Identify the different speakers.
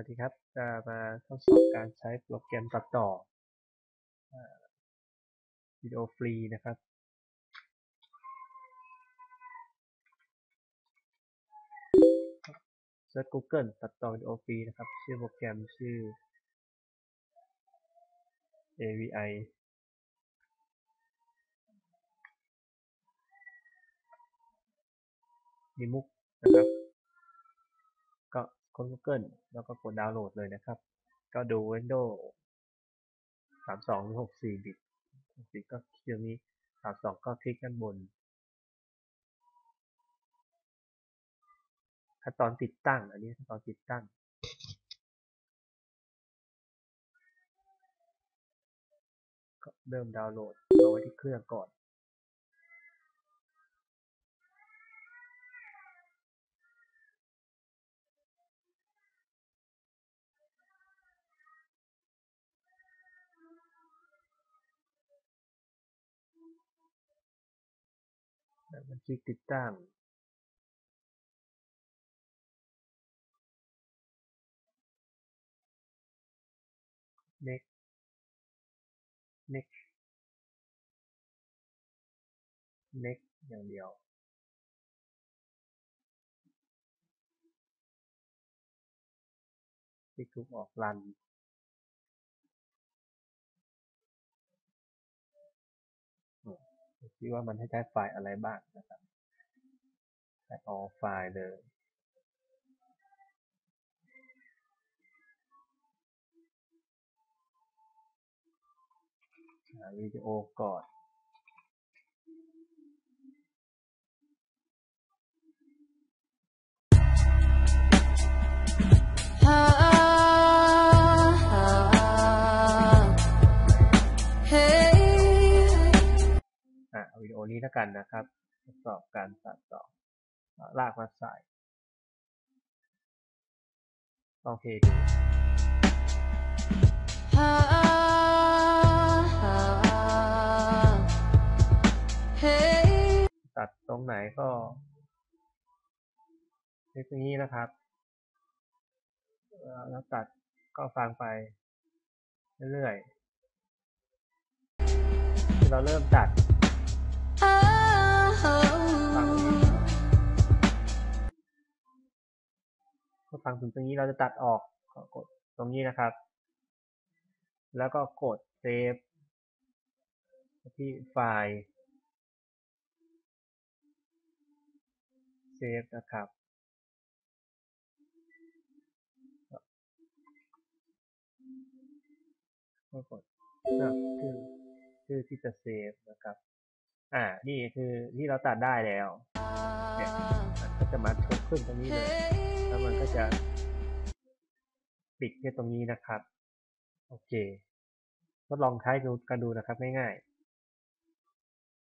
Speaker 1: วัสดีครับ จะมาทดสอบการใช้โปรแกรมตัดต่อวิดีโอฟรีนะครับ เซิร์ช Google ตัดต่อวิดีโอฟรีนะครับ ชื่อโปรแกรมชื่อ AVI มีมุกนะครับ ค้น Google แล้วก็กดดาวน์โหลดเลยนะครับ ก็ดู Windows 32หรือ64 บิต64ก็คลิกตรงนี้32 ก็คลิกด้านบน ขั้นตอนติดตั้ง อันนี้ขั้นตอนติดตั้งก็เริ่มดาวน์โหลดเอาไว้ที่เครื่องก่อน มันคลิกติดตั้ง next next next อย่างเดียวคลิกทุกออกรัน คิดว่ามันให้ได้ไฟล์อะไรบ้างนะครับแต่ all ไฟล์เลยวิดีโอก่อน เอาวิดีโอนี้แล้วกันนะครับ ทดสอบการตัดต่อลากมาใส่ลอเพลย์ดูตัดตรงไหนก็เล็กนี้นะครับแล้วตัดก็ฟังไปเรื่อยๆเราเริ่มตัด พอฟังถึงตรงนี้เราจะตัดออกก็กดตรงนี้นะครับ แล้วก็กดเซฟที่ไฟล์เซฟนะครับ ก็กดเลือกชื่อชื่อที่จะเซฟนะครับ อ่า นี่คือที่เราตัดได้แล้วเนี่ยมันก็จะมาชกขึ้นตรงนี้เลย แล้วมันก็จะปิดแค่ตรงนี้นะครับ โอเค ทดลองใช้ดูกันดูนะครับง่ายๆ